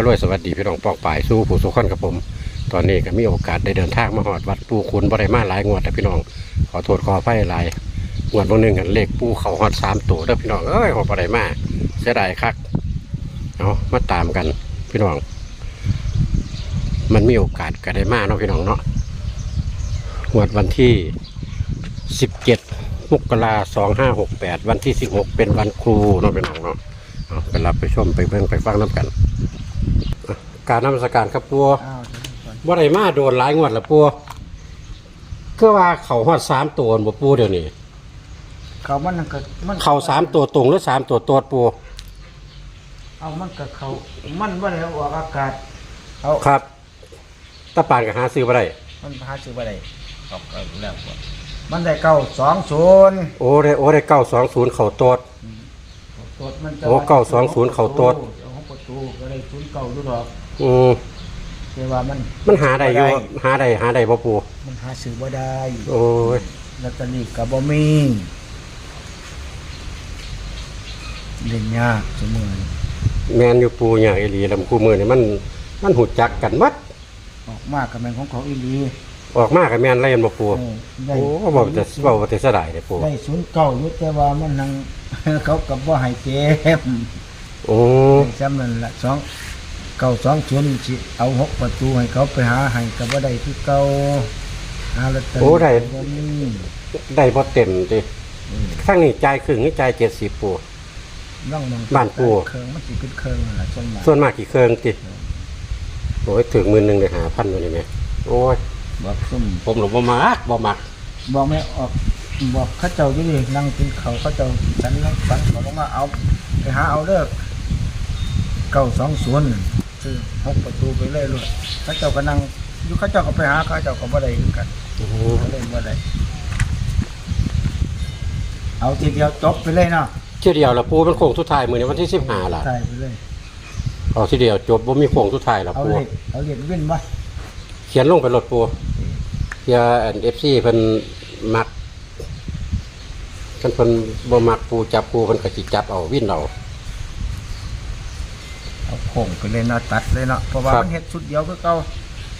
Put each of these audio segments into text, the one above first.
ารวยสวัสดีพี่น้องปอกป่ายสู้ผู้สุขคนกับผม ตอนนี้ก็มีโอกาสได้เดินทางมาหอดวัดปูขุนบ่ได้มาหลายงวดแต่พี่น้องขอโทษขออภัยหลายงวดบางหนึ่งกันเลขปูเขาหอดสามตัวเด้อพี่น้องเอ้ยหอดบ่ได้มาเสียดายคักเอามาตามกันพี่น้อง มันมีโอกาสก็ได้มาเนาะพี่น้องเนาะงวดวันที่สิบเจ็ดมกราสองห้าหกแปดวันที่สิบหกเป็นวันครูเนาะพี่น้องเนาะไปรับไปชมไปเบิ่งไปฟังน้ำกัน อะการนมัสการครับปัวอ้าวเดี๋ยวก่อนบ่ได้มาโดนหลายงวดละปัวก็ว่าเขาฮอดสามตัวบ่ปูเดี๋ยวนี้ เขามันก็มันเขาสามตัวตรงหรือสามตัวตัวปูเอามันก็เขามันว่าได้ออกอากาศเอาครับตาปานก็หาซื้อบ่ได้มันหาซื้อบ่ได้ออกเอาแล้วก่อนมันได้เก้าสองศูนย์โอ้ได้โอ้ได้เก้าสองศูนย์เขาโตดตดมันจะโอ้เก้าสองศูนย์เข้าตด อะตูก็ได้ศูนย์เก้าดูดอกอืมแต่ว่ามันมันหาได้อยู่หาได้หาได้บ่ปูมันหาซื้อบ่ได้โอ้ยลอตเตอรี่ก็บ่มีเล่นยากเสมอแมนอยู่ปูอย่างอหลีลำคู่มือนี่มันมันหูจักกันหมัดออกมากกับแมนของเขาอีหลีออกมากับแมนเล่นบ่ปูเออได้โอ้บอกแต่บอกแต่เสยดายเลยปูได้ศูนย์เก้าอยู่แต่ว่ามันนัง เขากับว่าให้เจ็บ โอ้ได้ซ้ำนั่นละสองเก้าสองศูนย์สิเอาหกประตูให้เขาไปหาให้กับว่าได้ที่เก้าหาลอตเตอรี่บ่มีได้บ่เต็มดิข้างนี้จ่ายครึ่งนี่จ่ายเจ็ดสิบปูน้องมองบ้านปู่ เครื่องมันสิเป็นเครื่องนั่นล่ะส่วนมากส่วนมากกี่เครื่องติโอ้ยถึงหมื่นหนึ่งเลยหาพันเลยไหมโอ้ย บอกซุ่มผมหลบบ่มักบ่มักบอกไม่ออกบอกเขาเจ้าอยู่ดินั่งกินเขาวเขาเจ้าฉันนั่งฟังเขาบอกว่าเอาไปหาเอาเด้อ เก้าสองศูนย์ซื้อหกประตูไปเลยลูกเขาเจ้าก็นั่งอยู่เขาเจ้าก็ไปหาเขาเจ้าก็บ่ได้คือกันโอ้โหเขาเล่นบ่ได้เอาทีเดียวจบไปเลยเนาะเที่ยวเดียวละปูเป็นโค้งสุดท้ายมือในวันที่สิบห้าล่ะตายไปเลยเอาทีเดียวจบบ่มีโค้งสุดท้ายละเอาปูเหล็กเอาเหล็กวิ่นไว้เขียนลงไปรถปูเพื่ออันเอฟซีเพิ่นมักคันเพิ่นบ่มักปูจับปูเพิ่นก็สิจับเอาวิ่นเอาเอา โค้งไปเลยเนาะตัดเลยเนาะเพราะว่าครับมันเฮ็ดสุดเดียวคือเก่า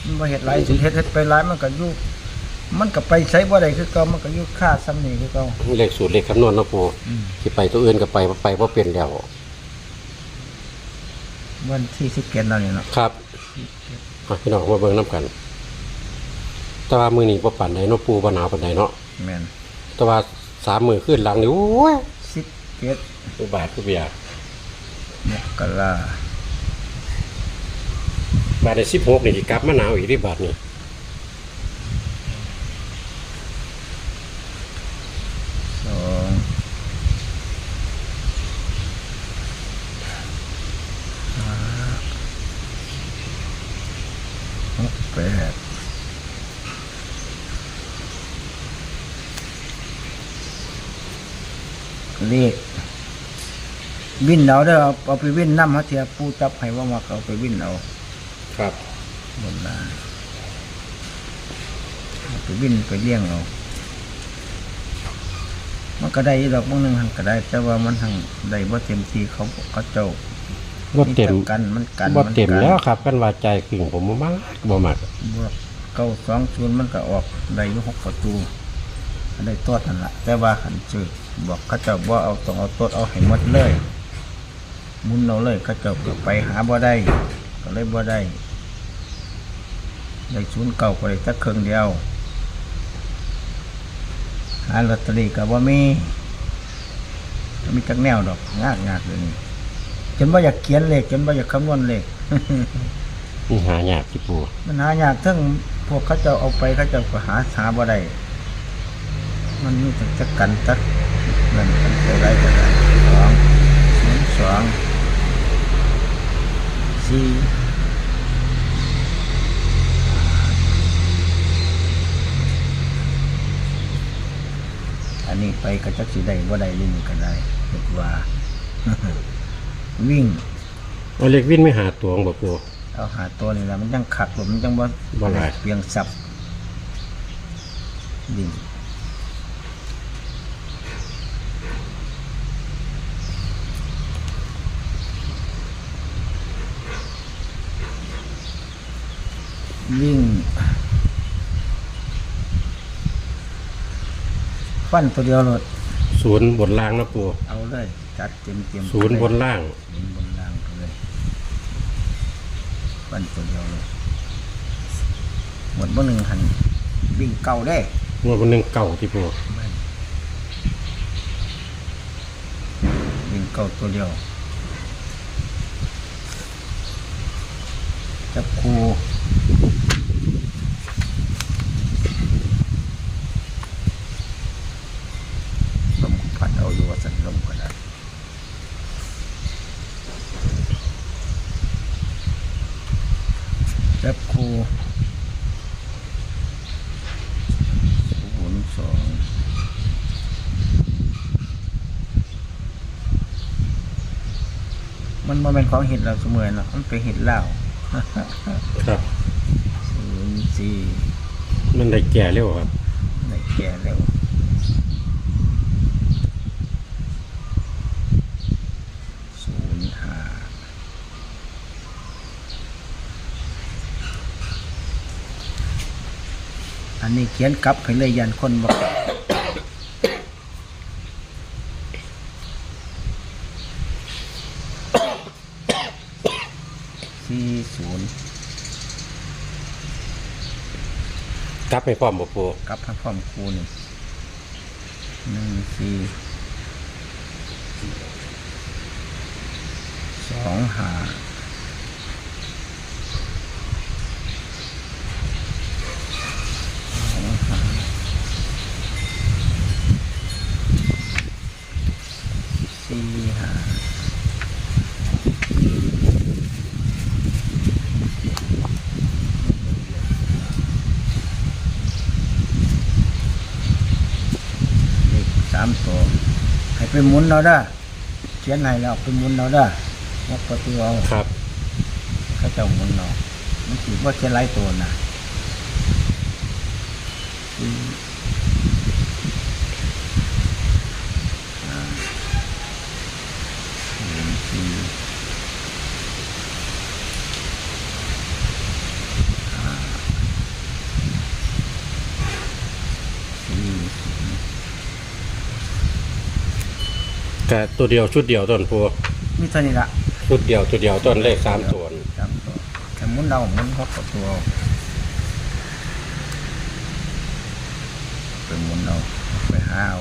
มันบ่เฮ็ดหลายสุดเฮ็ดเฮ็ดไปหลายมันก็อยู่มันก็ไปใช้บ่ได้คือเก่ามันก็อยู่ค่าซ้ำนี่คือเก่าเลขสูตรเลขคำนวณเนาะปูอืมสิไปตัวอื่นก็ไปบ่ไปบ่เป็นแล้ววันที่17นั่นนี่เนาะครับอะพี่น้องมาเบิ่งนํกัน แต่ว่ามื้อนี้บ่ปานใดเนาะปูบ่หนาวปานใดเนาะแม่นแต่ว่าสามมื้อขึ้นหลังนี่โอ้ย17อุบาทคือเบียร์มกรา บาทได้16นี่สิกลับมาหนาวอีกที่บาทนี่สองห้าหกแปดเลขวิ่นเอาเด้อเอาเอาไปวิ่นน้ำฮะเทียปูจับให้ว่ามาเอาไปวิ่นเอา ครับบนลาเอาไปวินไปเลี้ยงเอามันก็ได้อยู่ดอกบางหนึงหันก็ได้ แต่ว่ามันหังได้บ่เต็มที่เขาเขาเจ้าบ่เต็มแต่กันมันกันบ่เต็มนกันแล้วครับ กันว่าใจครึ่งผมบ่มักบ่มักบวกเก้าสองศูนย์มันก็ออกได้อยู่หกประตูได้ตัวนั่นละแต่ว่าหันจืดบอกเขาเจ้าบ่เอาต้องเอาตัวเอาให้หมดเลยหมุนเอาเลยเขาเจ้าก็ไปหาบ่ได้ก็เลยบ่ได้ ได้ศูนย์เก่าก็ได้สักครึ่งเดียว หาลอตเตอรี่ก็บ่มีมีจักแนวดอกงากงากเลยนี่จนว่าอยากเขียนเลขจนว่าอยากคำนวณเลข นี่หายากที่ปูมันหายากทั้งพวกเขาเจ้าเอาไปเขาเจ้าก็หาหาบ่ได้มันมีแต่จักกันจักเงินกันไปไรก็ได้สองศูนย์สองสี่ อันนี้ไปก็จักสิได้บ่ได้เล่นก็ได้เรียกว่า วิ่งเอาเลขวินไม่หาตัวบ่ปู เอาหาตัวนี่แหละมันยังขักหลมมันยังบ่บ่หลายเปียงสับดิ่งวิ่ง ฟันตัวเดียวเลยศูนย์บนล่างนะปูเอาเลย จัดเต็มเต็มศูนย์บนล่าง ศูนย์บนล่างไปเลยฟันตัวเดียวเลยหมดบ่หนึ่งหันวิ่งเก่าได้งวดวันหนึ่งเก่าที่ปูวิ่งเก่าตัวเดียวจับครูลมพัดเอาอยู่ว่า สันลมก็ได้จับครูศูนย์สองมันบ่เป็นของเห็ดเราเสมอเนาะมันเป็นเห็ดเหล้าครับ ศูนย์สี่มันได้แก่เร็วครับ ในแก่เร็วศูนย์ห้าอั นนี้เขียนกลับให้เลยยันคนบอกสี่ศูนย์กลับไปพร้อมบ่ปูกลับพระพร้อมครูนี่หนึ่งสี่สองห้าสองห้าสี่ห้าเลขสามตัวให้ไปหมุนเราได้อเขียนให้เราไปหมุนเราได้อวัดประตูเอาครับ เขาเจ้าหมุนเรามันถือว่าเขียนหลายตัวนะสี่ห้าศูนย์สี่ห้าสี่ศูนย์ แต่ตัวเดียวชุดเดียวต้นปูมีเท่านี้ละชุดเดียวตัวเดียวต้นเลขสามตัวสามตัวแต่หมุนเราหมุนเขากับตัวเอาไปหมุนเราไปหาเอา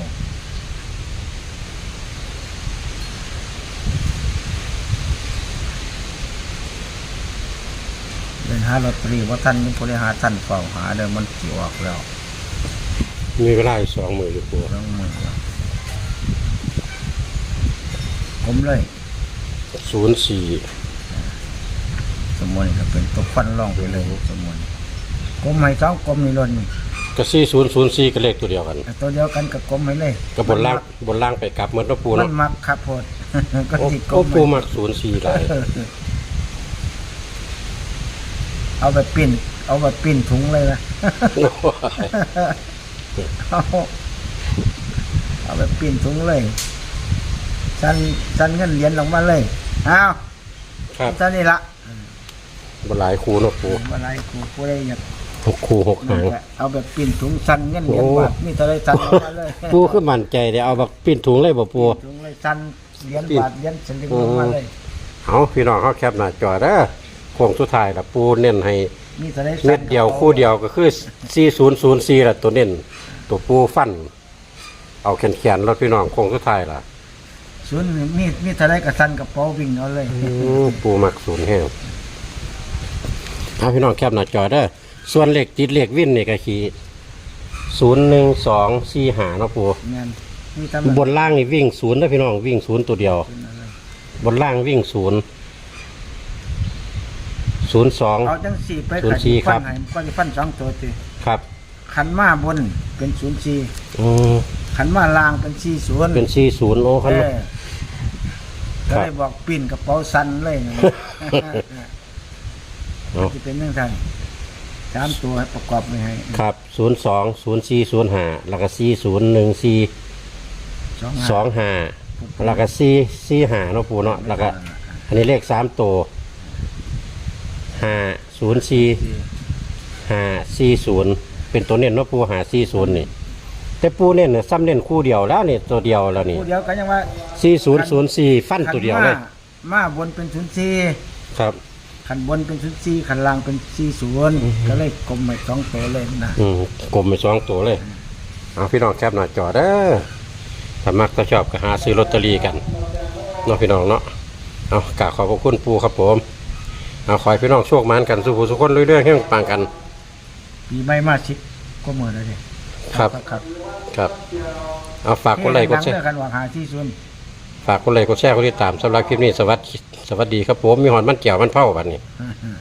เดินหาลอตเตอรี่ว่าท่านยังพอได้หาท่านเฝ้าหาเดิมมันสิออกแล้วมีเวลาอีกสองมืออยู่ปู เรื่องมือแล้ว ผมเลย ศูนย์สี่สมุนก็เป็นตัวฟันร่องไปเลยสมุนกลมให้สองกลมนี่ล้นนี่ก็สี่ศูนย์ศูนย์สี่ก็เลขตัวเดียวกัน แต่ตัวเดียวกันกับกลมให้เลยก็บนล่างบนล่างไปกลับเหมือนตัวปูมัเนาะนมักครับโพด ก็โอ้ติดกลโอ้มปูมักศูนย์สี่หลายเอาแบบปิ้น เอาแบบปิ้นถุงเลยนะ เอาเอาแบบปิ้นถุงเลย สันสันเงินเหรียญลงมาเลยเอาครับสันนี่ละบนหลายคูเนาะปูอะไรกูกูได้อยากหกคูหกหางเอาแบบปิ้นถุงสันเงินเหรียญโอ้บาทมีเท่าไรสันลงมาเลยปูคือมั่นใจเดี๋ยวเอาบักปิ้นถุงเลยบ่ปูถุงเลยสันเหรียญบาทเหรียญสลึงลงมาเลยเอาพี่น้องเขาแคปหน้าจอเด้อโค้งสุดท้ายละปูเน้นให้มีเท่าไรเม็ดเดียวคู่เดียวก็คือ 4004ละตัวเน้นตัวปูฟัน เอาแขนๆรถพี่น้องโค้งสุดท้ายล่ะ ศูนย์นี่มีมีเท่าไรกับสันกับเป๋าวิ่งเอาเลย อืมปูมักศูนย์แห้งเอาพี่น้องแคปหน้าจอเด้อส่วนเลขติดเลขวินนี่ก็คือ01245เนาะปูงานมีทำบนล่างนี่วิ่งศูนย์นะพี่น้องวิ่งศูนย์ตัวเดียว บนล่างวิ่งศูนย์ศูนย์สอง เอาจังสี่ไปศูนย์สี่ครับ ฟันให้ก็จะฟันสองตัวตีครับขันมาบนเป็นศูนย์สี่อืมขันมาล่างเป็นสี่ศูนย์เป็นสี่ศูนย์โอ้คันเออครั ก็บเลยบอกปิ้นกระเป๋าสั้นเลยนะเอาจะเป็นเรื่องทันสามตัวให้ประกอบไม่ให้ครับศูนย์สองศูนย์สี่ศูนย์ห้าแล้วก็สี่ศูนย์หนึ่งสี่สองสองห้าแล้วก็สี่สี่ห้าเนาะปูเนาะแล้วก็อันนี้เลขสามตัวห้าศูนย์สี่หาสี่ศูนย์เป็นตัวเน้นเนาะปูหาสี่ศูนย์นี่ แต่ปูเน้นน่ะซ้ำเน้นคู่เดียวแล้วนี่ตัวเดียวแล้วนี่ผู้เดียวก็ยังว่าสี่ศูนย์ศูนย์สี่ฟันตัวเดียวเลยขันมามาบนเป็นศูนย์สี่ครับ ขันบนเป็นศูนย์สี่ขันล่างเป็นสี่ศูนย์ก็เลยกลมไปสองตัวเลยนะอืมกลมไปสองตัวเลยเอาพี่น้องแคปหน้าจอเด้อถ้ามักก็ชอบก็หาซื้อลอตเตอรี่กันเนาะพี่น้องเนาะเอากราบขอบพระคุณปูครับผมเอาขอให้พี่น้องโชคมานกันสุขสุขคนเรื่อยๆให้ปังกัน ปีไม่มาชิดก็เหมือนเลยดิ ครับ ครับครับเอาฝากกดไลค์กดแชเรื่ร์กันว่าหาที่ศูนย์ฝากกดไลค์กดแชร์กดติดตามสำหรับคลิปนี้สวัสดีสวัสดีครับผมมีหอนมันเกี่ยวมันเผาบัดนี้อืม